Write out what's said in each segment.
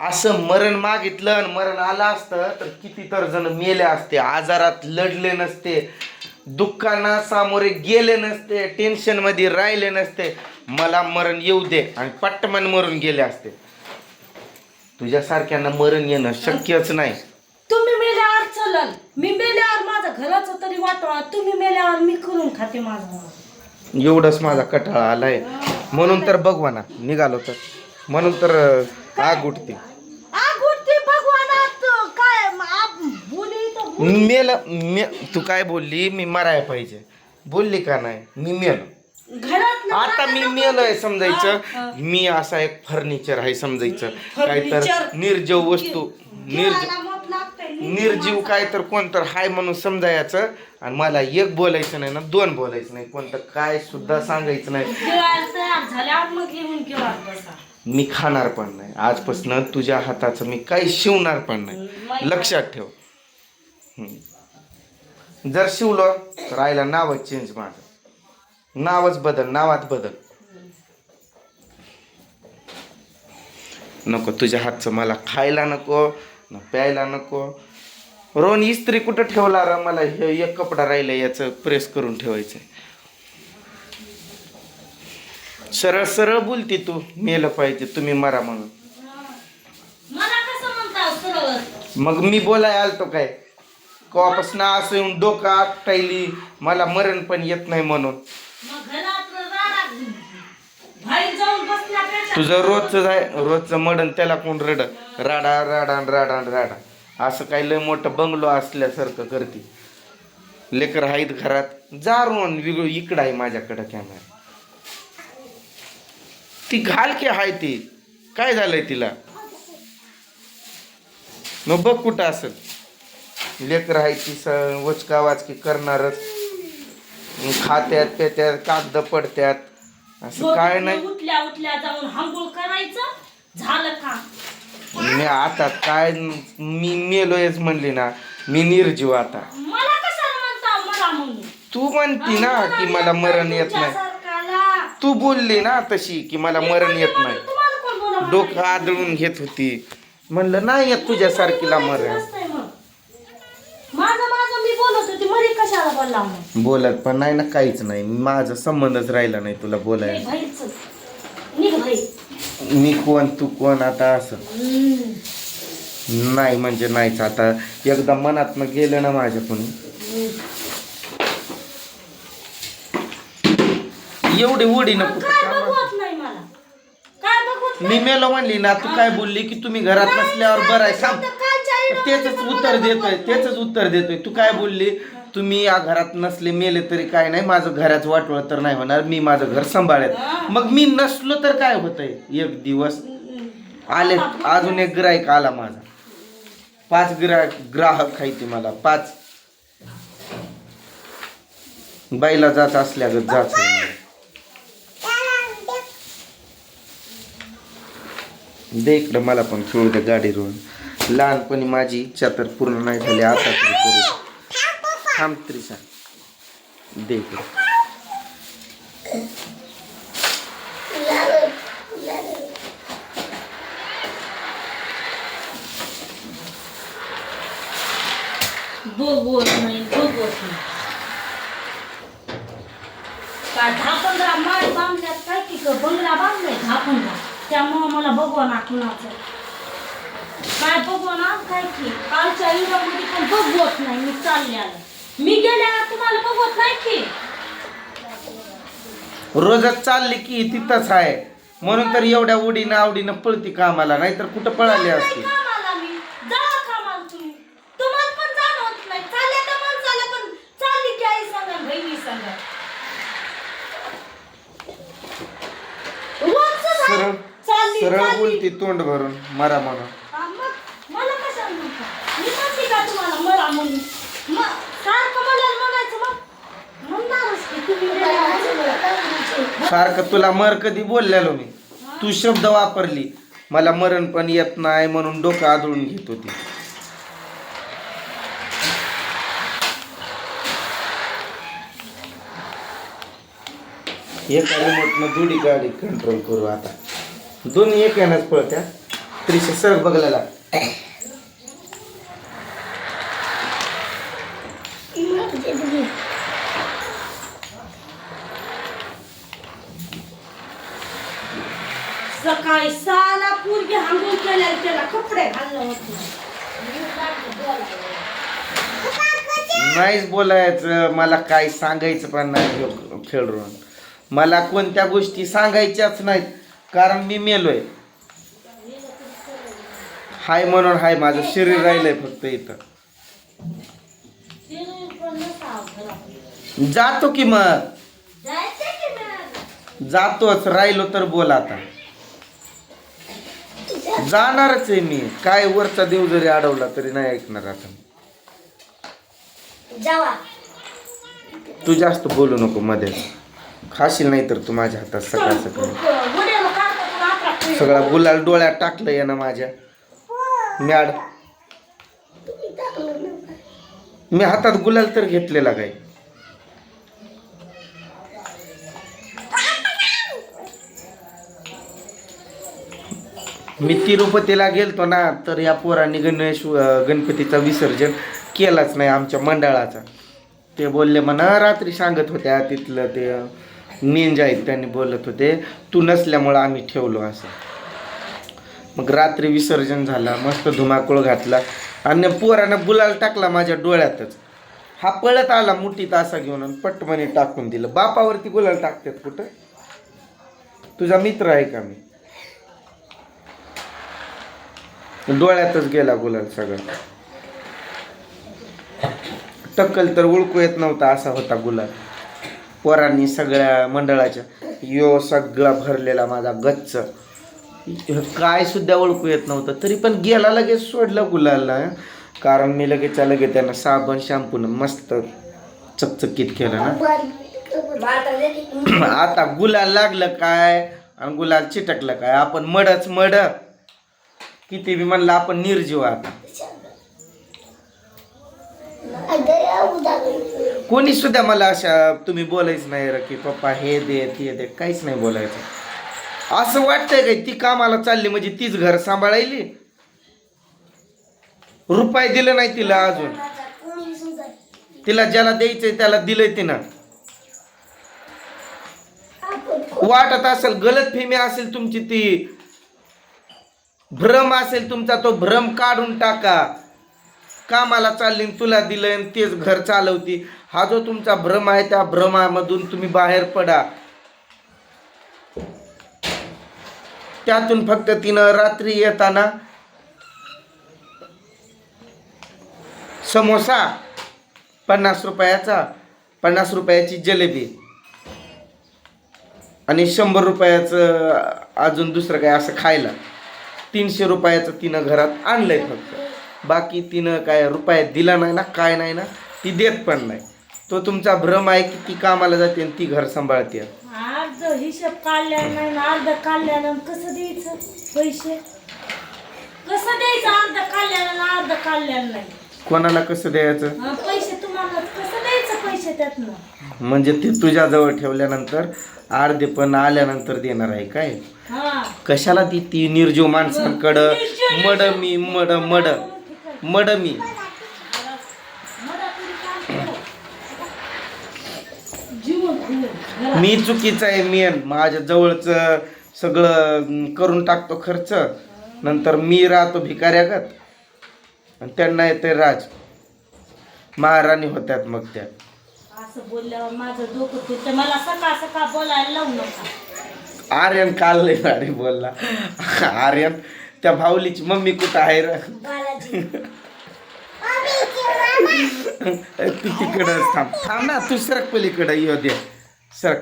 असं मरण मागितलं आणि मरण आलं असतं तर किती तर जण मेले असते. आजारात लढले नसते दुःखांना सामोरे गेले नसते टेन्शनमध्ये राहिले नसते. मला मरण येऊ दे आणि पट्टमन मरून गेले असते. तुझ्यासारख्यांना मरण येणं शक्यच नाही. तुम्ही मेल्यावर चलल मी मेल्यावर माझं घराचं तरी वाटवा तुम्ही मेल्यावर मी करून खाते माझं एवढंच माझा कटाळा आलाय. म्हणून तर बघवा ना निघालो तर. म्हणून तर आग उठते आग उठते भगवानात काय आप- बोली तर बोल. मेल मे तू काय बोलली? मी मराय पाहिजे. बोलली का नाही? मी मेलो. आता मी राहता मेलोय हा, हा. समजायचं मी असा एक फर्निचर आहे समजायचं. काय तर. निर्जीव वस्तू निर्जीव. निर्जीव काय तर कोणतर हाय म्हणून समजायचं. आणि मला एक बोलायचं नाही ना दोन बोलायचं नाही. कोणतं काय सुद्धा सांगायचं नाही. मी खाणार पण नाही. आजपासून तुझ्या हाताचं मी काही शिवणार पण नाही. लक्षात ठेव. जर शिवलं तर आईला नावच चेंज माझं नावच बदल नावात बदल. नको तुझ्या हातचं मला खायला नको न प्यायला नको. रोहन इस्त्री कुठं ठेवला रा? मला हे एक कपडा राहिला याचं प्रेस करून ठेवायचं सरळ सरळ बोलती तू. मेलं पाहिजे तुम्ही मरा म्हणून. मग मी बोलाय आलतो काय? कवापासून असं येऊन डोकं आकटायली मला मरण पण येत नाही म्हणून. तुझं रोजचं जाय रोजचं मडण त्याला कोण रड? राडा राडा राडा राडा. असं काही लय मोठं बंगलो असल्यासारखं करते. लेकर आहेत घरात. जा रोन वेगळं इकडं आहे माझ्याकडं कॅमेरा ती घाल की हाय ती. काय झालंय तिला? मग बघ कुठं असेल. लेकर आहे ती स वचका वाचकी करणारच खात्यात पेत्यात कागद पडत्यात. असं काय नाही. उठल्या उठल्या जाऊन हांगोळ करायचं झालं का मी आता काय मी मेलोयच म्हणली ना मी निर्जीव आता. मला कशाला म्हणता मला म्हणून? तू म्हणती ना की मला मरण येत नाही. तू बोलली ना तशी की मला मरण येत नाही. तुम्हाला कोण बोलावं? डोकं आदळून घेत होती. म्हणलं नाही येत तुझ्यासारखीला मरण नसतंय मग. माझं माझं मी बोलत होती मध्ये कशाला बोलला मग बोलत पण नाही ना काहीच नाही. माझा संबंधच राहिला नाही तुला बोलायला. मी कोण तू कोण आता असं. नाही म्हणजे नाहीच. आता एकदा मनात गेलं ना माझ्या कोणी. एवढी उडी मग नको मी मेलो म्हणली ना तू काय बोलली की तुम्ही घरात नसल्यावर बरं आहे? सांग. तेच उत्तर देतोय तेच उत्तर देतोय. तू काय बोलली? तुम्ही या घरात नसले मेले तरी काय नाही माझं घराचं वाटवळ तर नाही होणार मी माझं घर सांभाळेल. मग मी नसलो तर काय होतंय? एक दिवस आले अजून एक ग्राहक आला माझा. पाच ग्राहक ग्राहक खायचे मला पाच. बाईला जात असल्यागत जाच. दे इकडं मला पण खेळू दे गाडीवरून. लहानपणी माझी इच्छा तर पूर्ण नाही झाली आता तरी करू थांब तरी दे नाही काय दहा पंधरा माळ बांधल्यात काय की बंगला बांधलाय दहा पंधरा त्यामुळं मला बघवा कुणाचं काय बघवा काय की? कालच्या युगामध्ये पण बघवत नाही मी चालले आलं मी तुम्हाला बघवत नाही की. रोजच चालली की तिथंच आहे. म्हणून तर एवढ्या उडीनं आवडीनं पळती कामाला नाहीतर कुठं पळाली असते? कामाला मी. जावा कामाला तुम्ही. तुम्हाला पण जाणं होत नाही. चालल्या तर माणसाला पण चालली की आई सांगा बहिणी सांगा. रोजचंच आहे. सरळ चालली सरळ चालली. बोलती तोंड भरून मरा म्हणून. हा, मग मला कशाला म्हणता? मी म्हणते का तुम्हाला मला म्हणून? मग सारखं मला म्हणायचं मग म्हणणारच की तुम्ही गेल्यावर. सारखं तुला मर कधी बोललेलो मी? तू शब्द वापरली. मला मरण पण येत नाही म्हणून डोकं आदळून घेत होती. एका रिमोटनं दुडी गाडी कंट्रोल करू आता. दोन्ही एकानंच पळत्या. त्रिशे सर बघलेला सकाळी सहाला पूर्वी हांगून केल्या त्याला कपडे घालणं होते. नाहीच बोलायचं मला काय सांगायचं पण नाही ह्यो खेळून मला कोणत्या गोष्टी सांगायच्याच नाहीत कारण मी मेलोय. हाय म्हणून हाय माझं शरीर राहिलंय फक्त इथं. जातो की मग. जातोच राहिलो तर बोल आता. जाणारच आहे मी. काय वरचा देव जरी अडवला तरी नाही ऐकणार आता. जावा. तू जास्त बोलू नको मध्ये. खाशील नाही तर तू माझ्या हातात सकाळ सकाळ सगळा गुलाल डोळ्यात टाकलं यानं माझ्या. मॅड मी हातात गुलाल तर घेतलेला काय? मी तिरुपतीला गेलतो ना तर या पोरांनी गणेश गणपतीचा विसर्जन केलाच नाही आमच्या मंडळाचा. ते बोलले म्हणा रात्री सांगत होत्या तिथलं ते मेंज आहेत त्यांनी बोलत होते तू नसल्यामुळं आम्ही ठेवलो असं. मग रात्री विसर्जन झाला मस्त धुमाकूळ घातला आणि पोरानं बुलाल टाकला माझ्या डोळ्यातच. हा पळत आला मुठीत असा घेऊन आणि पटमने टाकून दिलं. बापावरती गुलाल टाकतात कुठं? तुझा मित्र आहे का मी? डोळ्यातच गेला गुलाल सगळं. टक्कल तर ओळखू येत नव्हता असा होता गुलाल. पोरांनी सगळ्या मंडळाच्या यो सगळा भरलेला माझा गच्च. काय सुद्धा ओळखू येत नव्हतं. तरी पण गेला लगेच सोडलं गुलालला. कारण मी लगेच लगेच त्यांना साबण शॅम्पून मस्त चकचकीत केलं ना. आता गुलाल लागलं काय? आणि गुलाल चिटकलं काय? आपण मडच मड. किती बी म्हणलं आपण निर्जीव आता कोणी सुद्धा मला अशा तुम्ही बोलायच नाही र की पप्पा हे दे ते दे. काहीच नाही बोलायचं. असं वाटतंय काय ती कामाला चालली म्हणजे तीच घर सांभाळायली? रुपये दिलं नाही तिला अजून. तिला ज्याला द्यायचंय त्याला दिलंय तिनं. वाटत असेल गलत फेमी असेल तुमची ती भ्रम असेल तुमचा तो भ्रम काढून टाका. कामाला चालली तुला दिलं आणि तेच घर चालवती. हा जो तुमचा भ्रम आहे त्या भ्रमामधून तुम्ही बाहेर पडा. त्यातून फक्त तिनं रात्री येताना समोसा पन्नास रुपयाचा पन्नास रुपयाची जलेबी आणि शंभर रुपयाचं अजून दुसरं काय असं खायला. तीनशे रुपयाचं तिनं घरात आणलंय फक्त. बाकी तिनं काय रुपया दिला नाही ना काय नाही ना ती देत पण नाही. तो तुमचा भ्रम आहे की ती कामाला जाते आणि ती घर सांभाळते. अर्ध हिशेब काढल्या नाही अर्ध काढल्या कसं द्यायचं पैसे? कसं द्यायचं अर्ध काढल्या अर्ध काढल्या नाही? कोणाला कसं द्यायचं? हा, पैसे तुम्हाला कसं द्यायचं पैसे त्यातनं? म्हणजे ते तुझ्याजवळ ठेवल्यानंतर अर्धे पण आल्यानंतर देणार आहे काय? हा. कशाला ती ती निर्जीव माणसांकडं? मड मी मड मड. मड मी. जीवन जीवन मी चुकीचं आहे मेन माझ्या जवळचं सगळं अं, करून टाकतो खर्च. नंतर मी राहतो भिकाऱ्यागत. आणि त्यांना येते राज. महाराणी होत्यात मग त्या. असं बोलल्यावर माझं डोकं फिरतं. मला सकाळ सकाळ बोलायला लावू नका. आर्यन काल लय भारी बोलला. आर्यन त्या भाऊलीची मम्मी कुठं आहे र? तू तिकडं थांब. थांब ना तू सरक पलीकडं. येऊ दे. सरक.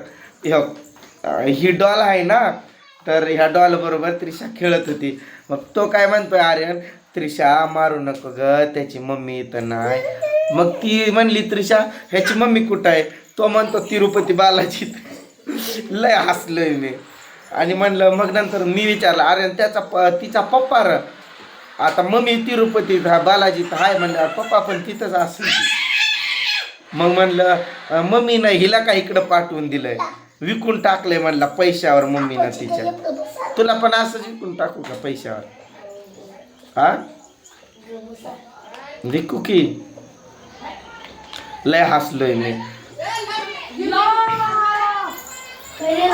अं, ही डॉल आहे ना तर ह्या डॉल बरोबर त्रिशा खेळत होती. मग तो काय म्हणतोय आर्यन? त्रिशा मारू नको ग त्याची मम्मी इथं नाही. मग ती म्हणली त्रिशा ह्याची मम्मी कुठं आहे? तो म्हणतो तिरुपती बालाजी. लय हसलोय मी. आणि म्हणलं मग नंतर मी विचारलं अरे त्याचा प तिचा पप्पा र? आता मम्मी तिरुपतीत हा बालाजीत हाय म्हणलं पप्पा पण तिथंच असेल मग म्हणलं मम्मीनं हिला का इकडं पाठवून दिलंय? विकून टाकलंय म्हणला पैशावर मम्मीनं तिच्या. तुला पण असंच विकून टाकू का पैशावर? हा विकू की लय हसलोय मी पहिले